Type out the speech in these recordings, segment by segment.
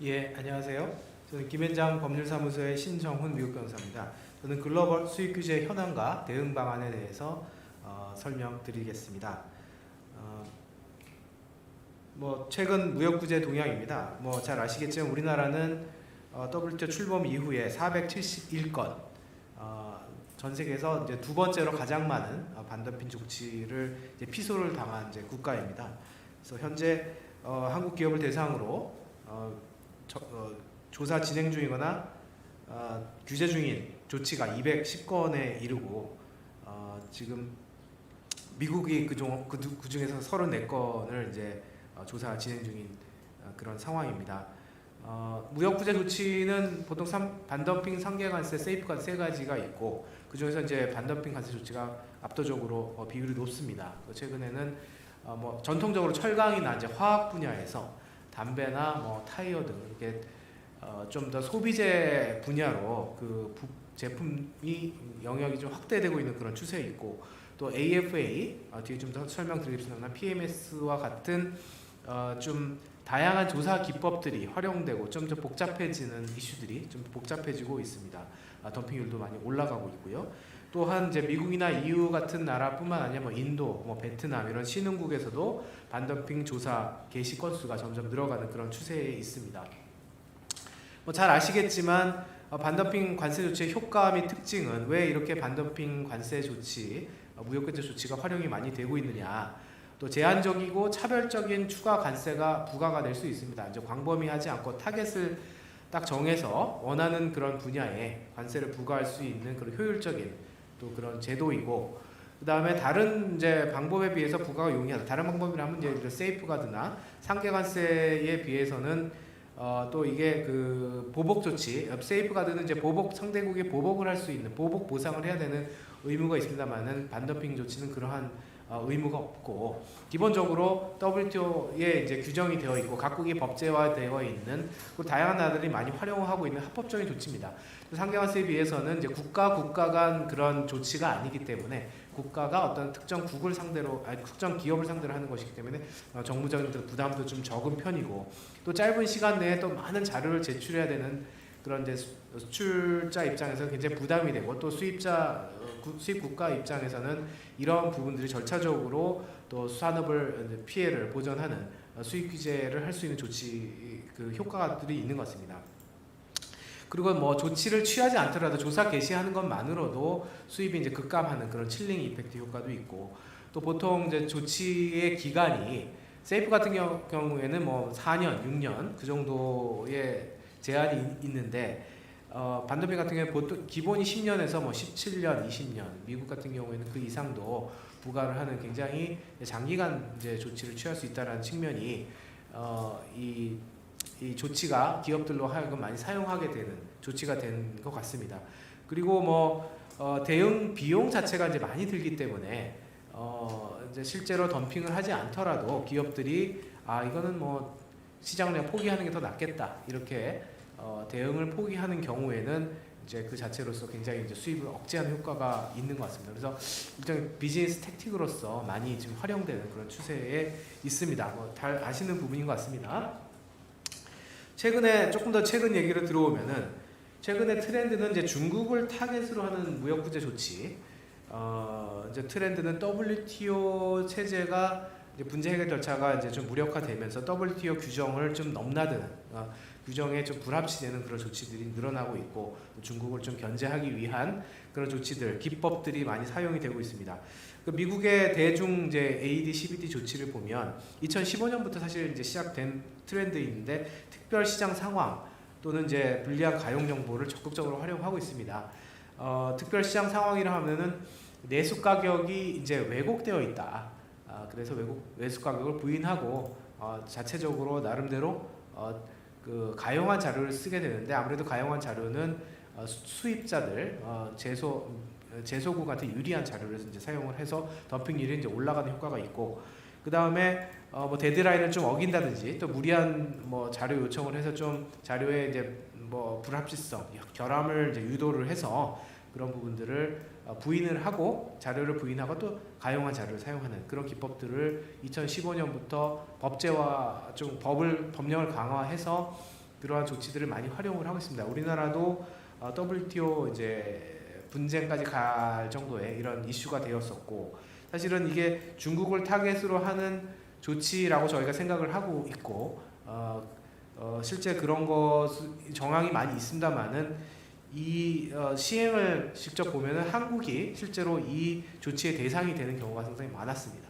예, 안녕하세요. 저는 김현장 법률사무소의 신정훈 미국 변호사입니다. 저는 글로벌 수익 규제 현황과 대응 방안에 대해서 어, 설명드리겠습니다. 어, 뭐 최근 무역 규제 동향입니다. 뭐 잘 아시겠지만 우리나라는 어, WTO 출범 이후에 471건 어, 전 세계에서 이제 두 번째로 가장 많은 어, 반덤핑 조치를 피소를 당한 이제 국가입니다. 그래서 현재 어, 한국 기업을 대상으로 어, 저- 어, 조사 진행 중이거나 어, 규제 중인 조치가 210건에 이르고 어, 지금 미국이 그중 그, 두- 그 중에서 34건을 이제 어, 조사 진행 중인 어, 그런 상황입니다. 어, 무역 부재 조치는 보통 삼- 반덤핑 상계 관세, 세이프관 세 가지가 있고 그 중에서 이제 반덤핑 관세 조치가 압도적으로 어, 비율이 높습니다. 그 최근에는 어, 뭐 전통적으로 철강이나 이제 화학 분야에서 담배나 뭐 타이어 등 이렇게 어, 좀 더 소비재 분야로 그 부- 제품이 영역이 좀 확대되고 있는 그런 추세에 있고 또 AFA 어, 뒤에 좀 더 설명드리겠습니다만 PMS와 같은 어, 좀 다양한 조사 기법들이 활용되고 좀 더 복잡해지는 이슈들이 좀 복잡해지고 있습니다. 아, 덤핑률도 많이 올라가고 있고요. 또한 이제 미국이나 EU 같은 나라뿐만 아니라 뭐 인도, 뭐 베트남 이런 신흥국에서도 반덤핑 조사 개시 건수가 점점 늘어가는 그런 추세에 있습니다. 뭐 잘 아시겠지만 어, 반덤핑 관세 조치의 효과 및 특징은 왜 이렇게 반덤핑 관세 조치, 어, 무역관제 조치가 활용이 많이 되고 있느냐. 또 제한적이고 차별적인 추가 관세가 부과가 될 수 있습니다. 이제 광범위하지 않고 타겟을 딱 정해서 원하는 그런 분야에 관세를 부과할 수 있는 그런 효율적인 또 그런 제도이고 그 다음에 다른 이제 방법에 비해서 부과가 용이하다. 다른 방법이라면 이제 세이프 가드나 상계 관세에 비해서는 어, 또 이게 그 보복 조치, 세이프 가드는 이제 보복 상대국이 보복을 할 수 있는 보복 보상을 해야 되는 의무가 있습니다만은 반덤핑 조치는 그러한 어, 의무가 없고 기본적으로 WTO에 이제 규정이 되어 있고 각국이 법제화되어 있는 그 다양한 나라들이 많이 활용하고 있는 합법적인 조치입니다. 상계관세에 비해서는 이제 국가 국가 간 그런 조치가 아니기 때문에 국가가 어떤 특정 국을 상대로 아니 특정 기업을 상대로 하는 것이기 때문에 어, 정부적인 그 부담도 좀 적은 편이고 또 짧은 시간 내에 또 많은 자료를 제출해야 되는 그런 이제 수- 수출자 입장에서 굉장히 부담이 되고 또 수입자 수입 국가 입장에서는 이런 부분들이 절차적으로 또 수산업을 이제 피해를 보전하는 어, 수입 규제를 할 수 있는 조치 그 효과들이 있는 것 같습니다. 그리고 뭐 조치를 취하지 않더라도 조사 개시하는 것만으로도 수입이 이제 급감하는 그런 칠링 이펙트 효과도 있고 또 보통 이제 조치의 기간이 세이프 같은 경우- 경우에는 뭐 4년, 6년 그 정도의 제한이 있- 있는데 어, 반도체 같은 경우에 보통 기본이 10년에서 뭐 17년, 20년, 미국 같은 경우에는 그 이상도 부과를 하는 굉장히 장기간 이제 조치를 취할 수 있다는 측면이 어, 이, 이 조치가 기업들로 하여금 많이 사용하게 되는 조치가 된 것 같습니다. 그리고 뭐 어, 대응 비용 자체가 이제 많이 들기 때문에 어, 이제 실제로 덤핑을 하지 않더라도 기업들이 아 이거는 뭐 시장을 포기하는 게 더 낫겠다 이렇게 어, 대응을 포기하는 경우에는 이제 그 자체로서 굉장히 이제 수입을 억제하는 효과가 있는 것 같습니다. 그래서 일종의 비즈니스 택틱으로서 많이 지금 활용되는 그런 추세에 있습니다. 뭐 잘 아시는 부분인 것 같습니다. 최근에 조금 더 최근 얘기를 들어오면은 최근에 트렌드는 이제 중국을 타겟으로 하는 무역 구제 조치. 어, 이제 트렌드는 WTO 체제가 이제 분쟁 해결 절차가 이제 좀 무력화되면서 WTO 규정을 좀 넘나드는 어, 규정에 좀 불합치되는 그런 조치들이 늘어나고 있고 또 중국을 좀 견제하기 위한 그런 조치들 기법들이 많이 사용이 되고 있습니다. 그 미국의 대중 이제 AD, CBD 조치를 보면 2015년부터 사실 이제 시작된 트렌드인데 특별 시장 상황 또는 이제 불리한 가용 정보를 적극적으로 활용하고 있습니다. 어, 특별 시장 상황이라 하면은 내수 가격이 이제 왜곡되어 있다. 아, 그래서 왜곡 외수 가격을 부인하고 어, 자체적으로 나름대로 어, 그 가용한 자료를 쓰게 되는데 아무래도 가용한 자료는 어, 수- 수입자들 어, 제소 제소국한테 유리한 자료를 이제 사용을 해서 덤핑률이 이제 올라가는 효과가 있고 그 다음에 어, 뭐 데드라인을 좀 어긴다든지 또 무리한 뭐 자료 요청을 해서 좀 자료에 이제 뭐 불합치성, 결함을 이제 유도를 해서 그런 부분들을 어, 부인을 하고 자료를 부인하고 또 가용한 자료를 사용하는 그런 기법들을 2015년부터 법제화 좀 법을 법령을 강화해서 그러한 조치들을 많이 활용을 하고 있습니다. 우리나라도 어, WTO 이제 분쟁까지 갈 정도의 이런 이슈가 되었었고 사실은 이게 중국을 타겟으로 하는 조치라고 저희가 생각을 하고 있고 어, 어, 실제 그런 것 정황이 많이 있습니다만은 이 어, 시행을 직접 보면은 한국이 실제로 이 조치의 대상이 되는 경우가 상당히 많았습니다.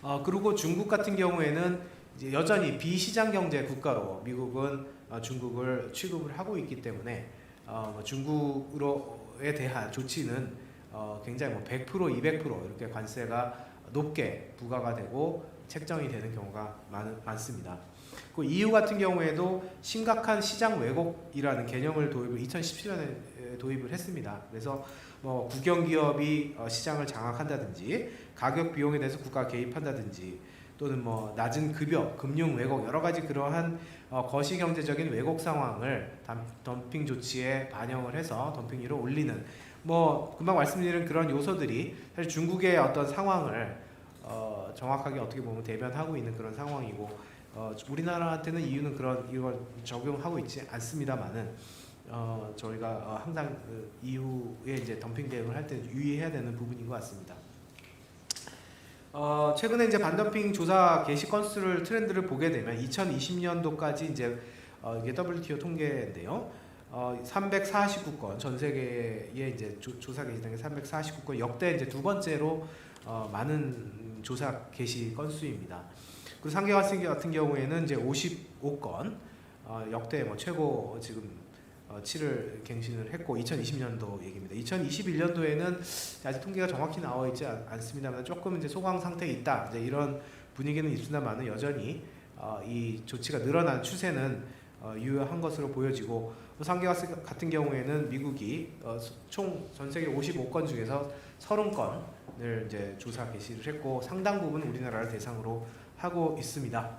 어, 그리고 중국 같은 경우에는 이제 여전히 비시장 경제 국가로 미국은 어, 중국을 취급을 하고 있기 때문에 어, 뭐 중국으로에 대한 조치는 어, 굉장히 뭐 100% 200% 이렇게 관세가 높게 부과가 되고 책정이 되는 경우가 많, 많습니다. 그 EU 같은 경우에도 심각한 시장 왜곡이라는 개념을 도입을 2017년에 도입을 했습니다. 그래서 뭐 국영 기업이 어, 시장을 장악한다든지 가격 비용에 대해서 국가 개입한다든지 또는 뭐 낮은 급여, 금융 왜곡 여러 가지 그러한 어, 거시 경제적인 왜곡 상황을 담- 덤핑 조치에 반영을 해서 덤핑률을 올리는 뭐 금방 말씀드린 그런 요소들이 사실 중국의 어떤 상황을 어, 정확하게 어떻게 보면 대변하고 있는 그런 상황이고 어, 우리나라한테는 이유는 그런 이걸 적용하고 있지 않습니다만은 어, 저희가 어, 항상 그 이후에 이제 덤핑 대응을 할 때 유의해야 되는 부분인 것 같습니다. 어, 최근에 이제 반덤핑 조사 개시 건수를 트렌드를 보게 되면 2020년도까지 이제 어, 이게 WTO 통계인데요. 어, 349건 전 세계에 이제 조, 조사 개시된 게 349건 역대 이제 두 번째로 어, 많은 조사 개시 건수입니다. 그리고 상계 같은 경우- 같은 경우에는 이제 55건 어, 역대 뭐 최고 지금 어, 치를 갱신을 했고 2020년도 얘기입니다. 2021년도에는 아직 통계가 정확히 나와 있지 않, 않습니다만 조금 이제 소강 상태에 있다. 이제 이런 분위기는 있습니다만은 여전히 어, 이 조치가 늘어난 추세는 어, 유효한 것으로 보여지고 상계 같은 경우에는 미국이 어, 총전 세계 55건 중에서 30건을 이제 조사 개시를 했고 상당 부분 우리나라를 대상으로 하고 있습니다.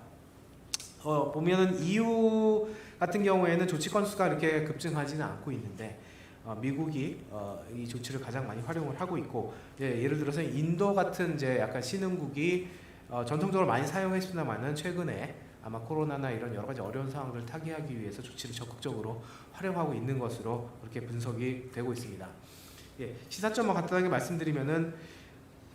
어, 보면은 EU 같은 경우에는 조치 건수가 이렇게 급증하지는 않고 있는데 어, 미국이 어, 이 조치를 가장 많이 활용을 하고 있고 예, 예를 들어서 인도 같은 이제 약간 신흥국이 어, 전통적으로 많이 사용했습니다만은 최근에 아마 코로나나 이런 여러 가지 어려운 상황을 타개하기 위해서 조치를 적극적으로 활용하고 있는 것으로 그렇게 분석이 되고 있습니다. 예, 시사점만 간단하게 말씀드리면은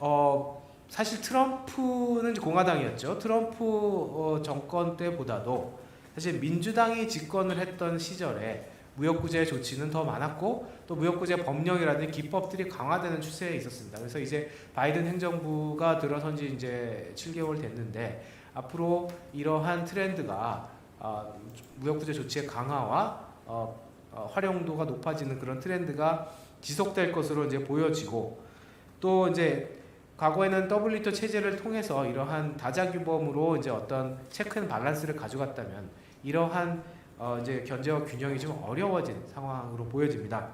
어, 사실 트럼프는 공화당이었죠. 트럼프 어, 정권 때보다도 사실 민주당이 집권을 했던 시절에 무역구제 조치는 더 많았고 또 무역구제 법령이라든지 기법들이 강화되는 추세에 있었습니다. 그래서 이제 바이든 행정부가 들어선 지 이제 7개월 됐는데 앞으로 이러한 트렌드가 어, 무역구제 조치의 강화와 어, 어, 활용도가 높아지는 그런 트렌드가 지속될 것으로 이제 보여지고 또 이제 과거에는 WTO 체제를 통해서 이러한 다자규범으로 이제 어떤 체크 앤 밸런스를 가져갔다면 이러한 어 이제 견제와 균형이 좀 어려워진 상황으로 보여집니다.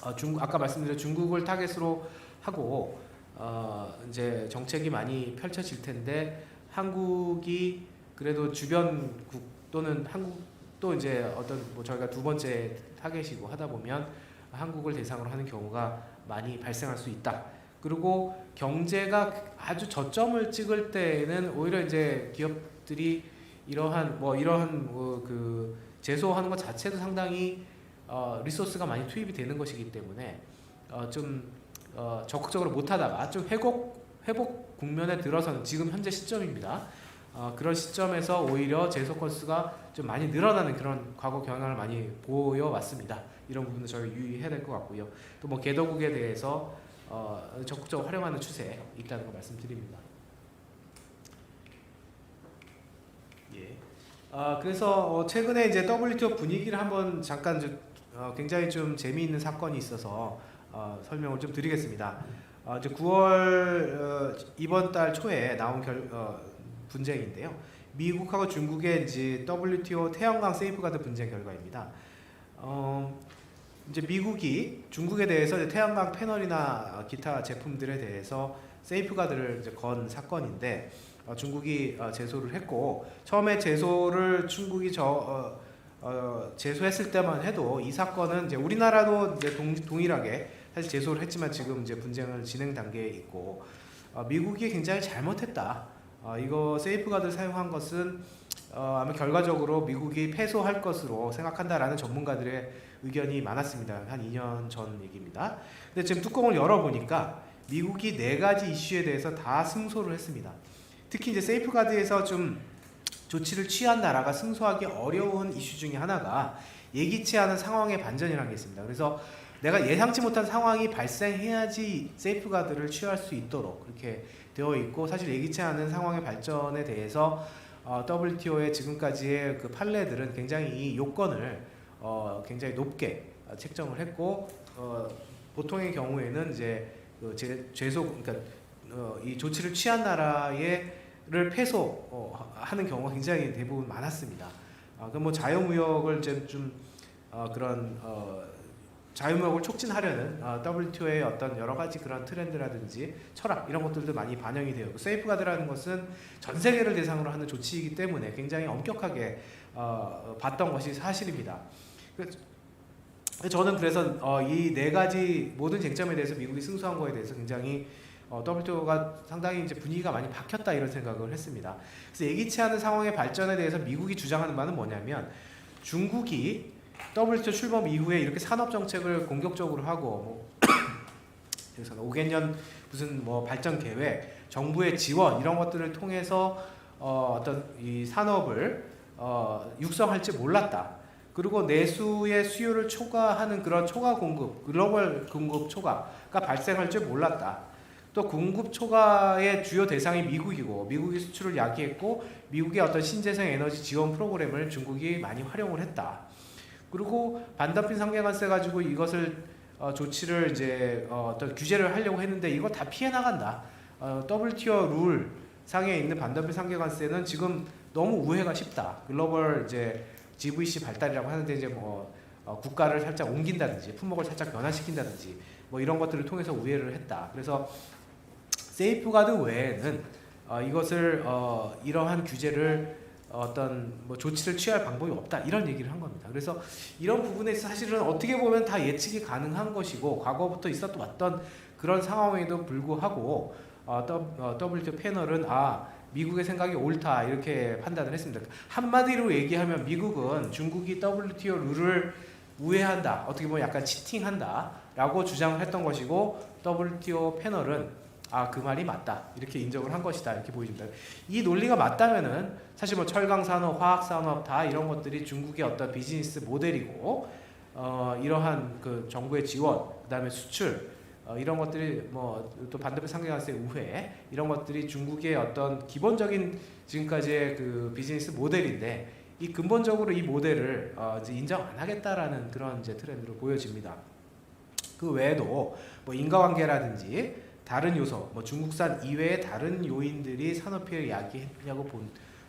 어 중국 아까 말씀드린 중국을 타겟으로 하고 어 이제 정책이 많이 펼쳐질 텐데 한국이 그래도 주변국 또는 한국도 이제 어떤 뭐 저희가 두 번째 타겟이고 하다 보면 한국을 대상으로 하는 경우가 많이 발생할 수 있다. 그리고 경제가 아주 저점을 찍을 때에는 오히려 이제 기업들이 이러한 뭐 이러한 뭐 그 제소하는 것 자체도 상당히 어 리소스가 많이 투입이 되는 것이기 때문에 어좀 어 적극적으로 못하다가 좀 회복 회복 국면에 들어서는 지금 현재 시점입니다. 어 그런 시점에서 오히려 제소 건수가 좀 많이 늘어나는 그런 과거 경향을 많이 보여왔습니다. 이런 부분도 저희 유의해야 될 것 같고요. 또 뭐 개도국에 대해서 어, 적극적으로 활용하는 추세에 있다는 거 말씀드립니다. 예. 아 그래서 어, 최근에 이제 WTO 분위기를 한번 잠깐 좀, 어, 굉장히 좀 재미있는 사건이 있어서 어, 설명을 좀 드리겠습니다. 어, 이제 9월 어, 이번 달 초에 나온 결, 어, 분쟁인데요. 미국하고 중국의 이제 WTO 태양광 세이프가드 분쟁 결과입니다. 어, 이제 미국이 중국에 대해서 태양광 패널이나 기타 제품들에 대해서 세이프가드를 이제 건 사건인데 어, 중국이 어, 제소를 했고 처음에 제소를 중국이 저 어, 어, 제소했을 때만 해도 이 사건은 이제 우리나라도 이제 동, 동일하게 사실 제소를 했지만 지금 이제 분쟁은 진행 단계에 있고 어, 미국이 굉장히 잘못했다. 어, 이거 세이프가드 사용한 것은 어, 아마 결과적으로 미국이 패소할 것으로 생각한다라는 전문가들의 의견이 많았습니다. 한 2년 전 얘기입니다. 근데 지금 뚜껑을 열어보니까 미국이 네 가지 이슈에 대해서 다 승소를 했습니다. 특히 이제 세이프가드에서 좀 조치를 취한 나라가 승소하기 어려운 이슈 중에 하나가 예기치 않은 상황의 반전이라는 게 있습니다. 그래서 내가 예상치 못한 상황이 발생해야지 세이프가드를 취할 수 있도록 그렇게 되어 있고 사실 예기치 않은 상황의 발전에 대해서 어, WTO의 지금까지의 그 판례들은 굉장히 이 요건을 어, 굉장히 높게 어, 책정을 했고 어, 보통의 경우에는 이제 그 제, 죄소 그러니까 어, 이 조치를 취한 나라의를 패소 어, 하는 경우가 굉장히 대부분 많았습니다. 아, 그뭐 자유무역을 좀 어, 그런 어, 자유무역을 촉진하려는 어, WTO의 어떤 여러 가지 그런 트렌드라든지 철학 이런 것들도 많이 반영이 되어 있고 세이프가드라는 것은 전 세계를 대상으로 하는 조치이기 때문에 굉장히 엄격하게 어, 봤던 것이 사실입니다. 그- 저는 그래서 어, 이네 가지 모든 쟁점에 대해서 미국이 승소한 거에 대해서 굉장히 어, WTO가 상당히 이제 분위기가 많이 바뀌었다 이런 생각을 했습니다. 그래서 예기치 않은 상황의 발전에 대해서 미국이 주장하는 바는 뭐냐면 중국이 WTO 출범 이후에 이렇게 산업 정책을 공격적으로 하고 뭐 그래서 5개년 무슨 뭐 발전 계획, 정부의 지원 이런 것들을 통해서 어, 어떤 이 산업을 어, 육성할지 몰랐다. 그리고 내수의 수요를 초과하는 그런 초과 공급, 글로벌 공급 초과가 발생할 줄 몰랐다. 또 공급 초과의 주요 대상이 미국이고 미국이 수출을 야기했고 미국의 어떤 신재생 에너지 지원 프로그램을 중국이 많이 활용을 했다. 그리고 반덤핑 상계관세 가지고 이것을 어, 조치를 이제 어, 어떤 규제를 하려고 했는데 이거 다 피해 나간다. 어, WTO 룰 상에 있는 반덤핑 상계관세는 지금 너무 우회가 쉽다. 글로벌 이제 GVC 발달이라고 하는데 이제 뭐 어, 국가를 살짝 옮긴다든지 품목을 살짝 변화시킨다든지 뭐 이런 것들을 통해서 우회를 했다. 그래서 세이프가드 외에는 어, 이것을 어, 이러한 규제를 어떤 뭐 조치를 취할 방법이 없다 이런 얘기를 한 겁니다. 그래서 이런 부분에 있어 사실은 어떻게 보면 다 예측이 가능한 것이고 과거부터 있었던 왔던 그런 상황에도 불구하고 어, 더- 어, WTO 패널은 아 미국의 생각이 옳다 이렇게 판단을 했습니다. 한마디로 얘기하면 미국은 중국이 WTO 룰을 우회한다 어떻게 보면 약간 치팅한다라고 주장을 했던 것이고 WTO 패널은 아 그 말이 맞다 이렇게 인정을 한 것이다 이렇게 보여집니다. 이 논리가 맞다면은 사실 뭐 철강 산업, 화학 산업 다 이런 것들이 중국의 어떤 비즈니스 모델이고 어, 이러한 그 정부의 지원, 그다음에 수출 어, 이런 것들이 뭐 또 반대편 상계관세 우회 이런 것들이 중국의 어떤 기본적인 지금까지의 그 비즈니스 모델인데 이 근본적으로 이 모델을 어, 이제 인정 안 하겠다라는 그런 이제 트렌드로 보여집니다. 그 외에도 뭐 인과관계라든지 다른 요소, 뭐 중국산 이외의 다른 요인들이 산업 피해를 야기했냐고 본,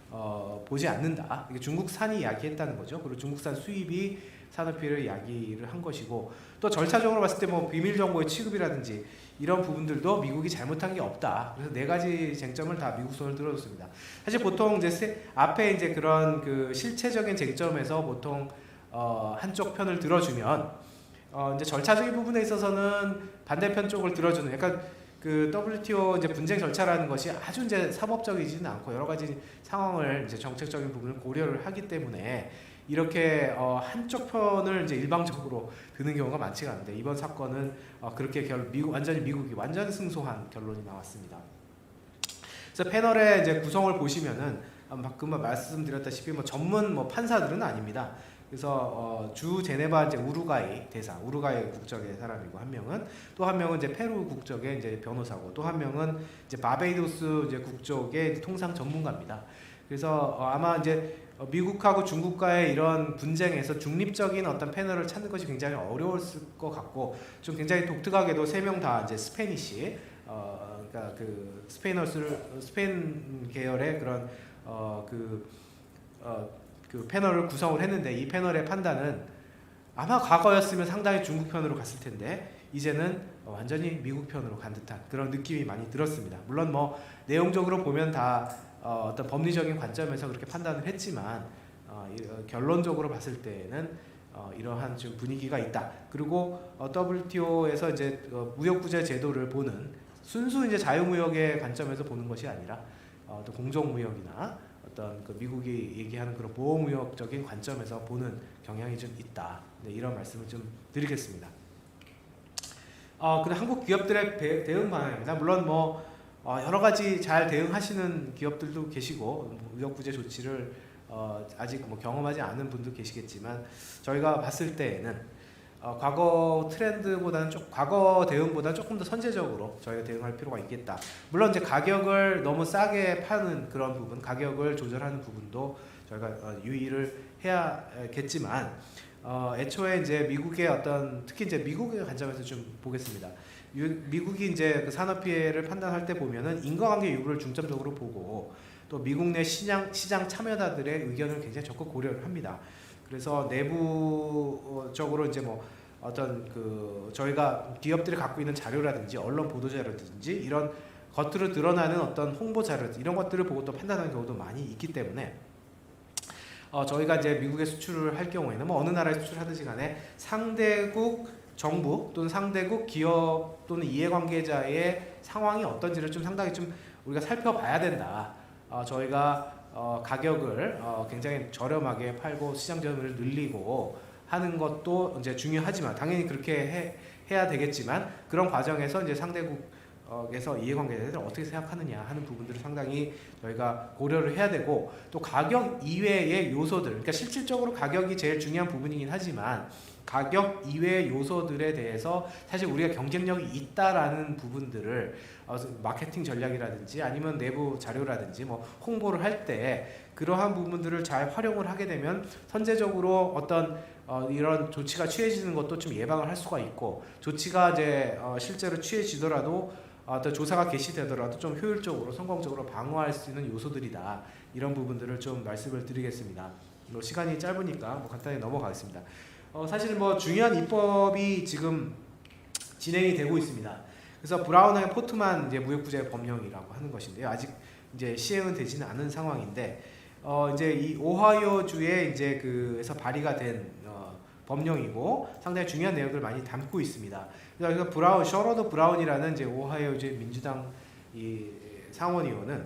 어, 보지 않는다. 이게 중국산이 야기했다는 거죠. 그리고 중국산 수입이 산업 피해를 야기를 한 것이고 또 절차적으로 봤을 때 뭐 비밀 정보의 취급이라든지 이런 부분들도 미국이 잘못한 게 없다. 그래서 네 가지 쟁점을 다 미국 손을 들어줬습니다. 사실 보통 이제 세- 앞에 이제 그런 그 실체적인 쟁점에서 보통 어, 한쪽 편을 들어주면 어, 이제 절차적인 부분에 있어서는 반대편 쪽을 들어주는 약간 그 WTO 이제 분쟁 절차라는 것이 아주 이제 사법적이지는 않고 여러 가지 상황을 이제 정책적인 부분을 고려를 하기 때문에 이렇게 어, 한쪽 편을 이제 일방적으로 드는 경우가 많지가 않은데 이번 사건은 어, 그렇게 결 미국 완전히 미국이 완전 승소한 결론이 나왔습니다. 그래서 패널의 이제 구성을 보시면은 아, 방금 말씀드렸다시피 뭐 전문 뭐 판사들은 아닙니다. 그래서 어, 주 제네바 이제 우루과이 대사, 우루과이 국적의 사람이고 한 명은 또 한 명은 이제 페루 국적의 이제 변호사고 또 한 명은 이제 바베이도스 이제 국적의 이제 통상 전문가입니다. 그래서 어, 아마 이제 어, 미국하고 중국과의 이런 분쟁에서 중립적인 어떤 패널을 찾는 것이 굉장히 어려웠을 것 같고 좀 굉장히 독특하게도 세 명 다 이제 스페니시 어 그러니까 그 스페인어를 스페인 계열의 그런 어그 어, 그 패널을 구성을 했는데 이 패널의 판단은 아마 과거였으면 상당히 중국 편으로 갔을 텐데 이제는 어, 완전히 미국 편으로 간 듯한 그런 느낌이 많이 들었습니다. 물론 뭐 내용적으로 보면 다 어, 어떤 법리적인 관점에서 그렇게 판단을 했지만 어, 이- 어, 결론적으로 봤을 때는 어, 이러한 지금 분위기가 있다. 그리고 어, WTO에서 이제 어, 무역부재 제도를 보는 순수 이제 자유무역의 관점에서 보는 것이 아니라 어, 또 공정무역이나 어떤 그 미국이 얘기하는 그런 보호무역적인 관점에서 보는 경향이 좀 있다. 네, 이런 말씀을 좀 드리겠습니다. 어, 근데 한국 기업들의 배- 대응 방향입니다. 물론 뭐 어, 여러 가지 잘 대응하시는 기업들도 계시고 뭐 무역구제 조치를 어, 아직 뭐 경험하지 않은 분도 계시겠지만 저희가 봤을 때에는 어, 과거 트렌드보다는 좀 과거 대응보다 조금 더 선제적으로 저희가 대응할 필요가 있겠다. 물론 이제 가격을 너무 싸게 파는 그런 부분, 가격을 조절하는 부분도 저희가 어, 유의를 해야겠지만 어, 애초에 이제 미국의 어떤 특히 이제 미국의 관점에서 좀 보겠습니다. 유- 미국이 이제 그 산업 피해를 판단할 때 보면은 인과관계 유무를 중점적으로 보고 또 미국 내 시장 시장 참여자들의 의견을 굉장히 적극 고려를 합니다. 그래서 내부적으로 이제 뭐 어떤 그 저희가 기업들이 갖고 있는 자료라든지 언론 보도 자료라든지 이런 겉으로 드러나는 어떤 홍보 자료 이런 것들을 보고 또 판단하는 경우도 많이 있기 때문에 어, 저희가 이제 미국에 수출을 할 경우에는 뭐 어느 나라에 수출하든지 간에 상대국 정부 또는 상대국 기업 또는 이해관계자의 상황이 어떤지를 좀 상당히 좀 우리가 살펴봐야 된다. 어, 저희가 어, 가격을 어, 굉장히 저렴하게 팔고 시장 점유율을 늘리고 하는 것도 이제 중요하지만 당연히 그렇게 해, 해야 되겠지만 그런 과정에서 이제 상대국 에서 이해관계자들 어떻게 생각하느냐 하는 부분들을 상당히 저희가 고려를 해야 되고 또 가격 이외의 요소들 그러니까 실질적으로 가격이 제일 중요한 부분이긴 하지만 가격 이외의 요소들에 대해서 사실 우리가 경쟁력이 있다라는 부분들을 어, 마케팅 전략이라든지 아니면 내부 자료라든지 뭐 홍보를 할 때 그러한 부분들을 잘 활용을 하게 되면 선제적으로 어떤 어, 이런 조치가 취해지는 것도 좀 예방을 할 수가 있고 조치가 이제 어, 실제로 취해지더라도 어떤 조사가 개시되더라도 좀 효율적으로 성공적으로 방어할 수 있는 요소들이다 이런 부분들을 좀 말씀을 드리겠습니다. 뭐 시간이 짧으니까 뭐 간단히 넘어가겠습니다. 어, 사실 뭐 중요한 입법이 지금 진행이 되고 있습니다. 그래서 브라운의 포트만 이제 무역부재 법령이라고 하는 것인데요. 아직 이제 시행은 되지는 않은 상황인데 어, 이제 이 오하이오주에 이제 그에서 발의가 된 어, 법령이고 상당히 중요한 내용들을 많이 담고 있습니다. 그래서 브라운 셔러드 브라운이라는 이제 오하이오주 민주당 이 상원 의원은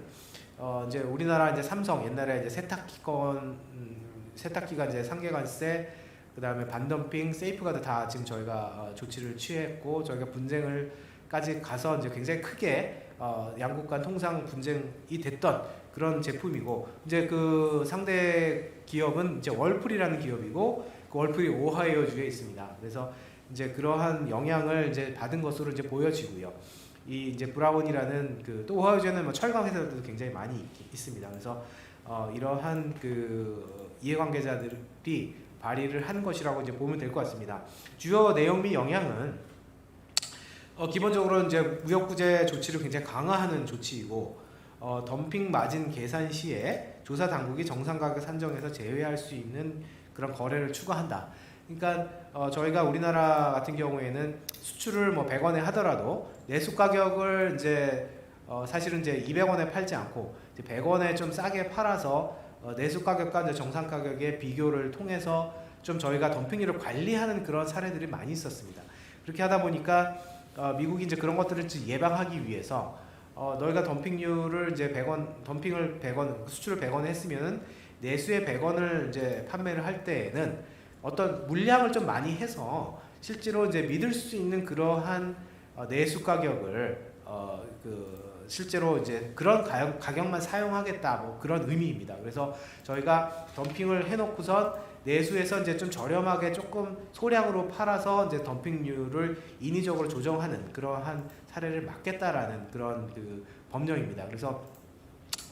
어, 이제 우리나라 이제 삼성 옛날에 이제 세탁기권 음, 세탁기가 이제 상계관세 그다음에 반덤핑, 세이프가드 다 지금 저희가 어, 조치를 취했고 저희가 분쟁을까지 가서 이제 굉장히 크게 어, 양국 간 통상 분쟁이 됐던 그런 제품이고 이제 그 상대 기업은 이제 월풀이라는 기업이고 그 월풀이 오하이오 주에 있습니다. 그래서 이제 그러한 영향을 이제 받은 것으로 이제 보여지고요. 이 이제 브라운이라는 그 또 오하이오주에는 뭐 철강 회사들도 굉장히 많이 있, 있습니다. 그래서 어, 이러한 그 이해관계자들이 발의를 한 것이라고 이제 보면 될 것 같습니다. 주요 내용 및 영향은 어, 기본적으로 이제 무역구제 조치를 굉장히 강화하는 조치이고 어, 덤핑 마진 계산 시에 조사 당국이 정상 가격 산정에서 제외할 수 있는 그런 거래를 추가한다. 그러니까 어, 저희가 우리나라 같은 경우에는 수출을 뭐 100원에 하더라도 내수 가격을 이제 어, 사실은 이제 200원에 팔지 않고 이제 100원에 좀 싸게 팔아서 어, 내수 가격과 이제 정상 가격의 비교를 통해서 좀 저희가 덤핑률을 관리하는 그런 사례들이 많이 있었습니다. 그렇게 하다 보니까 어, 미국이 이제 그런 것들을 좀 예방하기 위해서 어, 너희가 덤핑률을 이제 100원 덤핑을 100원 수출을 100원에 했으면은 내수에 100원을 이제 판매를 할 때에는 어떤 물량을 좀 많이 해서 실제로 이제 믿을 수 있는 그러한 어, 내수 가격을 어, 그 실제로 이제 그런 가격, 가격만 사용하겠다 뭐 그런 의미입니다. 그래서 저희가 덤핑을 해놓고선 내수에서 이제 좀 저렴하게 조금 소량으로 팔아서 이제 덤핑률을 인위적으로 조정하는 그러한 사례를 막겠다라는 그런 그 법령입니다. 그래서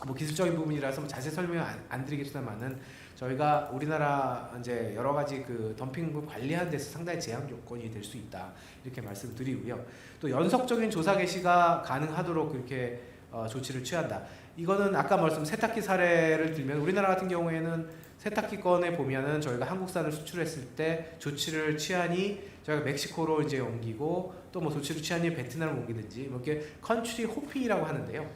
뭐 기술적인 부분이라서 뭐 자세히 설명 안, 안 드리겠지만은 저희가 우리나라 이제 여러 가지 그 덤핑을 관리하는 데서 상당히 제한 요건이 될 수 있다 이렇게 말씀드리고요. 또 연속적인 조사 개시가 가능하도록 그렇게 어, 조치를 취한다. 이거는 아까 말씀 세탁기 사례를 들면 우리나라 같은 경우에는 세탁기 건에 보면은 저희가 한국산을 수출했을 때 조치를 취하니 저희가 멕시코로 이제 옮기고 또 뭐 조치를 취하니 베트남을 옮기든지 뭐 이렇게 컨트리 호핑이라고 하는데요.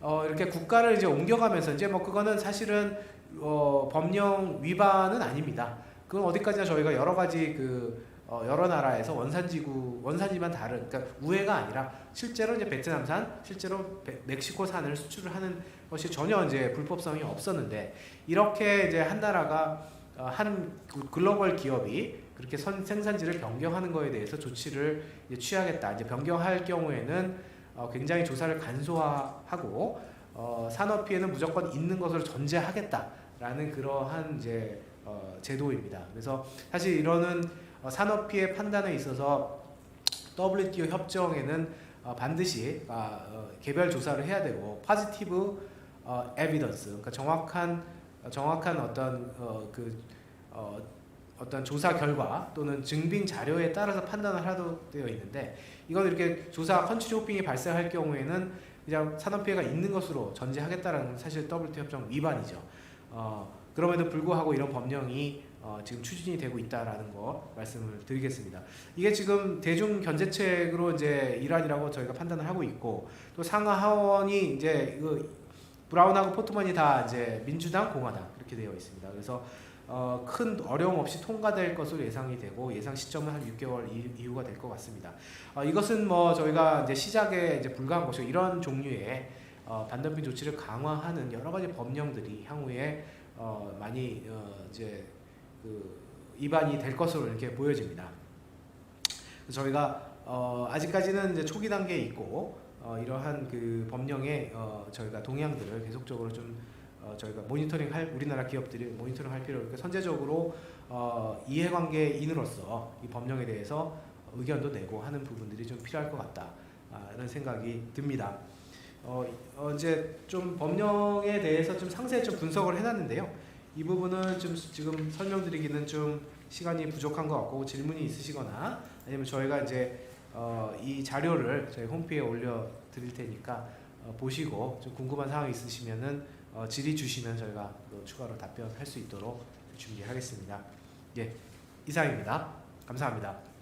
어, 이렇게 국가를 이제 옮겨가면서 이제 뭐 그거는 사실은 어, 법령 위반은 아닙니다. 그건 어디까지나 저희가 여러 가지 그 어, 여러 나라에서 원산지구 원산지만 다른 그러니까 우회가 아니라 실제로 이제 베트남산 실제로 베- 멕시코산을 수출을 하는 것이 전혀 이제 불법성이 없었는데 이렇게 이제 한 나라가 어, 한 그- 글로벌 기업이 그렇게 선, 생산지를 변경하는 거에 대해서 조치를 이제 취하겠다. 이제 변경할 경우에는 어, 굉장히 조사를 간소화하고 어, 산업 피해는 무조건 있는 것으로 전제하겠다라는 그러한 이제 어, 제도입니다. 그래서 사실 이러는 어, 산업 피해 판단에 있어서 WTO 협정에는 어, 반드시 아, 어, 개별 조사를 해야 되고 포지티브 어, 에비던스 그러니까 정확한 어, 정확한 어떤 어, 그 어, 어떤 조사 결과 또는 증빙 자료에 따라서 판단을 하도 되어 있는데 이건 이렇게 조사 컨트리 호핑이 발생할 경우에는 그냥 산업 피해가 있는 것으로 전제하겠다라는 건 사실 WTO 협정 위반이죠. 어, 그럼에도 불구하고 이런 법령이 어, 지금 추진이 되고 있다라는 거 말씀을 드리겠습니다. 이게 지금 대중 견제책으로 이제 일환이라고 저희가 판단을 하고 있고 또 상하 하원이 이제 그 브라운하고 포트먼이 다 이제 민주당 공화당 이렇게 되어 있습니다. 그래서 어, 큰 어려움 없이 통과될 것으로 예상이 되고 예상 시점은 한 6개월 이- 이후가 될 것 같습니다. 어, 이것은 뭐 저희가 이제 시작에 이제 불과한 것이고 이런 종류의 어, 반덤핑 조치를 강화하는 여러 가지 법령들이 향후에 어, 많이 어, 이제 그 입안이 될 것으로 이렇게 보여집니다. 저희가 어, 아직까지는 이제 초기 단계에 있고 어, 이러한 그 법령의 어, 저희가 동향들을 계속적으로 좀 어, 저희가 모니터링할 우리나라 기업들이 모니터링할 필요가 있고 선제적으로 어, 이해관계인으로서 이 법령에 대해서 의견도 내고 하는 부분들이 좀 필요할 것 같다라는 생각이 듭니다. 어, 어, 이제 좀 법령에 대해서 좀 상세히 좀 분석을 해놨는데요. 이 부분은 좀 지금 설명드리기는 좀 시간이 부족한 것 같고 질문이 있으시거나 아니면 저희가 이제 어, 이 자료를 저희 홈페이지에 올려 드릴 테니까 어, 보시고 좀 궁금한 사항이 있으시면은 어, 질의 주시면 저희가 또 추가로 답변할 수 있도록 준비하겠습니다. 예, 이상입니다. 감사합니다.